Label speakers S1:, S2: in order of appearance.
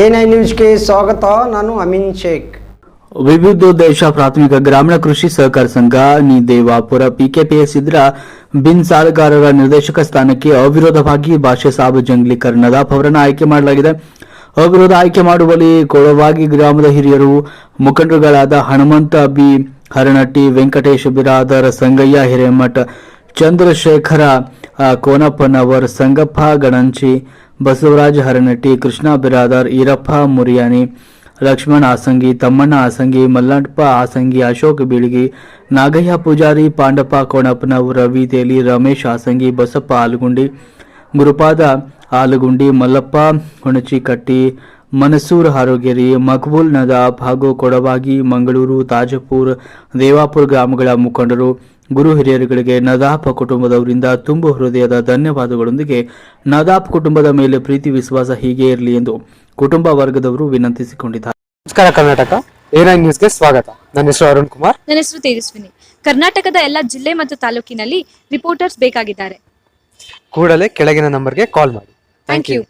S1: NI ನ್ಯೂಸ್ಗೆ ಸ್ವಾಗತ, ನಾನು ಅಮಿನ್ ಶೇಖ್.
S2: ವಿವಿಧೋದ್ದೇಶ ಪ್ರಾಥಮಿಕ ಗ್ರಾಮೀಣ ಕೃಷಿ ಸಹಕಾರ ಸಂಘ, ನಿ ದೇವಾಪುರ, ಪಿಕೆಪಿಎಸ್ ಇದ್ರ ಬಿನ್ ಸಾಲಗಾರರ ನಿರ್ದೇಶಕ ಸ್ಥಾನಕ್ಕೆ ಅವಿರೋಧವಾಗಿ ಭಾಷೆ ನದಾಫ್ ಅವರನ್ನು ಆಯ್ಕೆ ಮಾಡಲಾಗಿದೆ. ಅವಿರೋಧ ಆಯ್ಕೆ ಮಾಡುವಲ್ಲಿ ಕೊಳವಾಗಿ ಗ್ರಾಮದ ಹಿರಿಯರು ಮುಖಂಡರುಗಳಾದ ಹನುಮಂತ ಬಿ. ಹರನಟ್ಟಿ, ವೆಂಕಟೇಶ್ ಬಿರಾದರ ಸಂಗಯ್ಯ, ಹಿರೇಮಠ ಚಂದ್ರಶೇಖರ ಕೋನಪ್ಪನವರ್, ಸಂಗಪ್ಪ ಗಣಂಚಿ ಬಸವರಾಜ ಹರನಟ್ಟಿ, ಕೃಷ್ಣ ಬಿರಾದಾರ್, ಈರಪ್ಪ ಮುರಿಯಾನಿ, ಲಕ್ಷ್ಮಣ ಆಸಂಗಿ, ತಮ್ಮಣ್ಣ ಆಸಂಗಿ, ಮಲ್ಲಪ್ಪ ಆಸಂಗಿ, ಅಶೋಕ್ ಬೀಳಿಗಿ, ನಾಗಯ್ಯ ಪೂಜಾರಿ, ಪಾಂಡಪ್ಪ ಕೋಣಪ್ಪನವ್ ರವಿ ತೇಲಿ, ರಮೇಶ್ ಆಸಂಗಿ, ಬಸಪ್ಪ ಆಲಗುಂಡಿ, ಗುರುಪಾದ ಆಲಗುಂಡಿ, ಮಲ್ಲಪ್ಪ ಹುಣಚಿಕಟ್ಟಿ, ಮನಸೂರ್ ಹಾರೋಗೇರಿ ಮಕ್ಬೂಲ್ ನದಾಫ್ ಹಾಗೂ ಕೊಡವಾಗಿ ಮಂಗಳೂರು, ತಾಜಪುರ್, ದೇವಾಪುರ ಗ್ರಾಮಗಳ ಮುಖಂಡರು ಗುರು ಹಿರಿಯರುಗಳಿಗೆ ನದಾಪ್ ಕುಟುಂಬದವರಿಂದ ತುಂಬು ಹೃದಯದ ಧನ್ಯವಾದಗಳೊಂದಿಗೆ ನದಾಪ್ ಕುಟುಂಬದ ಮೇಲೆ ಪ್ರೀತಿ ವಿಶ್ವಾಸ ಹೀಗೆ ಇರಲಿ ಎಂದು ಕುಟುಂಬ ವರ್ಗದವರು ವಿನಂತಿಸಿಕೊಂಡಿದ್ದಾರೆ.
S3: ನಮಸ್ಕಾರ ಕರ್ನಾಟಕ. ಏನೈನ್ ನ್ಯೂಸ್ಗೆ ಸ್ವಾಗತ. ನನ್ನ ಹೆಸರು ಅರುಣ್ ಕುಮಾರ್.
S4: ನನ್ನ ಹೆಸರು ತೇಜಸ್ವಿನಿ. ಕರ್ನಾಟಕದ ಎಲ್ಲ ಜಿಲ್ಲೆ ಮತ್ತು ತಾಲೂಕಿನಲ್ಲಿ ರಿಪೋರ್ಟರ್ಸ್ ಬೇಕಾಗಿದ್ದಾರೆ.
S3: ಕೂಡಲೇ ಕೆಳಗಿನ ನಂಬರ್ಗೆ ಕಾಲ್ ಮಾಡಿ.
S4: Thank you